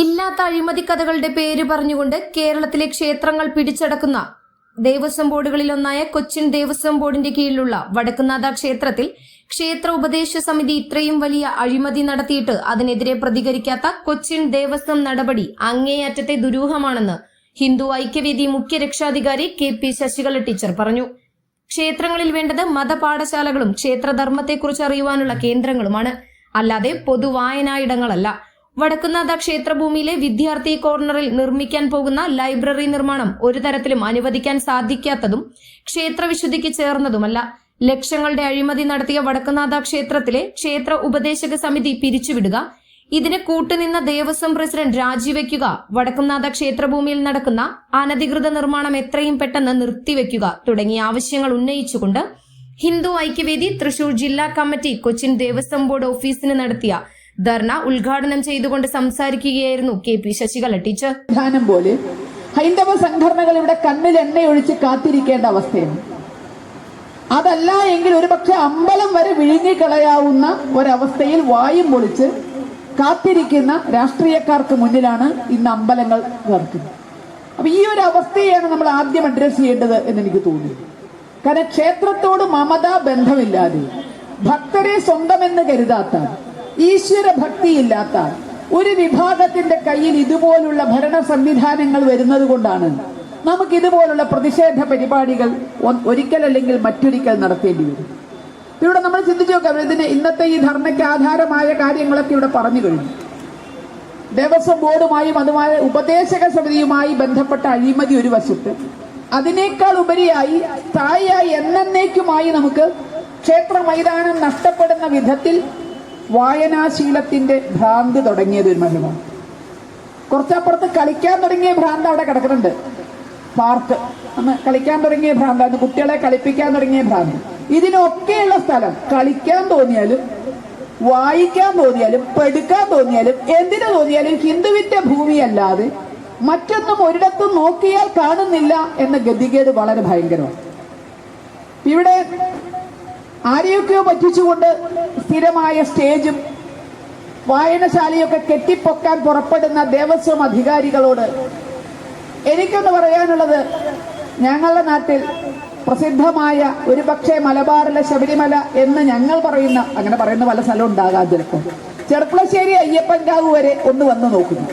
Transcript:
ഇല്ലാത്ത അഴിമതി കഥകളുടെ പേര് പറഞ്ഞുകൊണ്ട് കേരളത്തിലെ ക്ഷേത്രങ്ങൾ പിടിച്ചടക്കുന്ന ദേവസ്വം ബോർഡുകളിലൊന്നായ കൊച്ചിൻ ദേവസ്വം ബോർഡിന്റെ കീഴിലുള്ള വടക്കുനാഥ ക്ഷേത്രത്തിൽ ക്ഷേത്ര ഉപദേശ സമിതി ഇത്രയും വലിയ അഴിമതി നടത്തിയിട്ട് അതിനെതിരെ പ്രതികരിക്കാത്ത കൊച്ചിൻ ദേവസ്വം നടപടി അങ്ങേയറ്റത്തെ ദുരൂഹമാണെന്ന് ഹിന്ദു ഐക്യവേദി മുഖ്യ രക്ഷാധികാരി കെ പി ശശികല ടീച്ചർ പറഞ്ഞു. ക്ഷേത്രങ്ങളിൽ വേണ്ടത് മതപാഠശാലകളും ക്ഷേത്രധർമ്മത്തെക്കുറിച്ച് അറിയുവാനുള്ള കേന്ദ്രങ്ങളുമാണ്. അല്ലാതെ പൊതുവായനായിടങ്ങളല്ല വടക്കുന്നാഥ ക്ഷേത്രഭൂമിയിലെ വിദ്യാർത്ഥി കോർണറിൽ നിർമ്മിക്കാൻ പോകുന്ന ലൈബ്രറി നിർമ്മാണം ഒരു തരത്തിലും അനുവദിക്കാൻ സാധിക്കാത്തതും ക്ഷേത്രവിശുദ്ധിക്ക് ചേർന്നതുമല്ല. ലക്ഷങ്ങളുടെ അഴിമതി നടത്തിയ വടക്കുന്നാഥ ക്ഷേത്രത്തിലെ ക്ഷേത്ര ഉപദേശക സമിതി പിരിച്ചുവിടുക ഇതിന് കൂട്ടുനിന്ന ദേവസ്വം പ്രസിഡന്റ് രാജിവെക്കുക വടക്കുംനാഥ ക്ഷേത്രഭൂമിയിൽ നടക്കുന്ന അനധികൃത നിർമ്മാണം എത്രയും പെട്ടെന്ന് നിർത്തിവെക്കുക തുടങ്ങിയ ആവശ്യങ്ങൾ ഉന്നയിച്ചുകൊണ്ട് ഹിന്ദു ഐക്യവേദി തൃശൂർ ജില്ലാ കമ്മിറ്റി കൊച്ചിൻ ദേവസ്വം ബോർഡ് ഓഫീസിന് നടത്തിയ ധർണ ഉദ്ഘാടനം ചെയ്തുകൊണ്ട് സംസാരിക്കുകയായിരുന്നു കെ പി ശശികല ടീച്ചർ. പോലെ ഹൈന്ദവ സംഘടനകൾ ഇവിടെ കണ്ണിൽ എണ്ണയൊഴിച്ച് കാത്തിരിക്കേണ്ട അവസ്ഥയാണ്. അതല്ല എങ്കിൽ ഒരുപക്ഷെ അമ്പലം വരെ വിഴുങ്ങിക്കളയാവുന്ന ഒരവസ്ഥയിൽ വായും പൊളിച്ച് കാത്തിരിക്കുന്ന രാഷ്ട്രീയക്കാർക്ക് മുന്നിലാണ് ഇന്ന് അമ്പലങ്ങൾ നിർത്തുന്നത് അപ്പൊ ഈ ഒരു അവസ്ഥയാണ് നമ്മൾ ആദ്യം അഡ്രസ് ചെയ്യേണ്ടത് എന്ന് എനിക്ക് തോന്നി കാരണം ക്ഷേത്രത്തോട് മമതാ ബന്ധമില്ലാതെ ഭക്തരെ സ്വന്തമെന്ന് കരുതാത്ത ഈശ്വര ഭക്തിയില്ലാത്ത ഒരു വിഭാഗത്തിന്റെ കയ്യിൽ ഇതുപോലുള്ള ഭരണ സംവിധാനങ്ങൾ വരുന്നത് കൊണ്ടാണ് നമുക്ക് ഇതുപോലുള്ള പ്രതിഷേധ പരിപാടികൾ ഒരിക്കൽ ഒരിക്കലല്ലെങ്കിൽ മറ്റൊരിക്കൽ നടത്തേണ്ടി വരും. ഇവിടെ നമ്മൾ ചിന്തിച്ചു നോക്കാം ഇതിന് ഇന്നത്തെ ഈ ധർണയ്ക്ക് ആധാരമായ കാര്യങ്ങളൊക്കെ ഇവിടെ പറഞ്ഞു കഴിഞ്ഞു. ദേവസ്വം ബോർഡുമായും അതുമായ ഉപദേശക സമിതിയുമായി ബന്ധപ്പെട്ട അഴിമതി ഒരു വശത്ത്. അതിനേക്കാൾ ഉപരിയായി തായായി എന്നേക്കുമായി നമുക്ക് ക്ഷേത്ര മൈതാനം നഷ്ടപ്പെടുന്ന വിധത്തിൽ വായനാശീലത്തിന്റെ ഭ്രാന്ത് തുടങ്ങിയത് ഒരു മനുമാണ് കുറച്ചപ്പുറത്ത് കളിക്കാൻ തുടങ്ങിയ ഭ്രാന്ത് അവിടെ കിടക്കുന്നുണ്ട്. പാർക്ക്. അന്ന് കളിക്കാൻ തുടങ്ങിയ ഭ്രാന്ത് അന്ന് കുട്ടികളെ കളിപ്പിക്കാൻ തുടങ്ങിയ ഭ്രാന്ത്. ഇതിനൊക്കെയുള്ള സ്ഥലം. കളിക്കാൻ തോന്നിയാലും വായിക്കാൻ തോന്നിയാലും പെടുക്കാൻ തോന്നിയാലും എന്തിനു തോന്നിയാലും ഹിന്ദുവിന്റെ ഭൂമിയല്ലാതെ മറ്റൊന്നും ഒരിടത്തും നോക്കിയാൽ കാണുന്നില്ല എന്ന ഗതികേട് വളരെ ഭയങ്കരമാണ്. ഇവിടെ ആരെയൊക്കെയോ പറ്റിച്ചുകൊണ്ട് സ്ഥിരമായ സ്റ്റേജും വായനശാലയൊക്കെ കെട്ടിപ്പൊക്കാൻ പുറപ്പെടുന്ന ദേവസ്വം അധികാരികളോട് എനിക്കൊന്ന് പറയാനുള്ളത് ഞങ്ങളുടെ നാട്ടിൽ പ്രസിദ്ധമായ ഒരു പക്ഷേ മലബാറിലെ ശബരിമല എന്ന് ഞങ്ങൾ പറയുന്ന അങ്ങനെ പറയുന്ന പല സ്ഥലം ഉണ്ടാകാം ചിലപ്പോൾ ചെർപ്പളശ്ശേരി അയ്യപ്പൻകാവ് വരെ ഒന്ന് വന്ന് നോക്കുന്നു.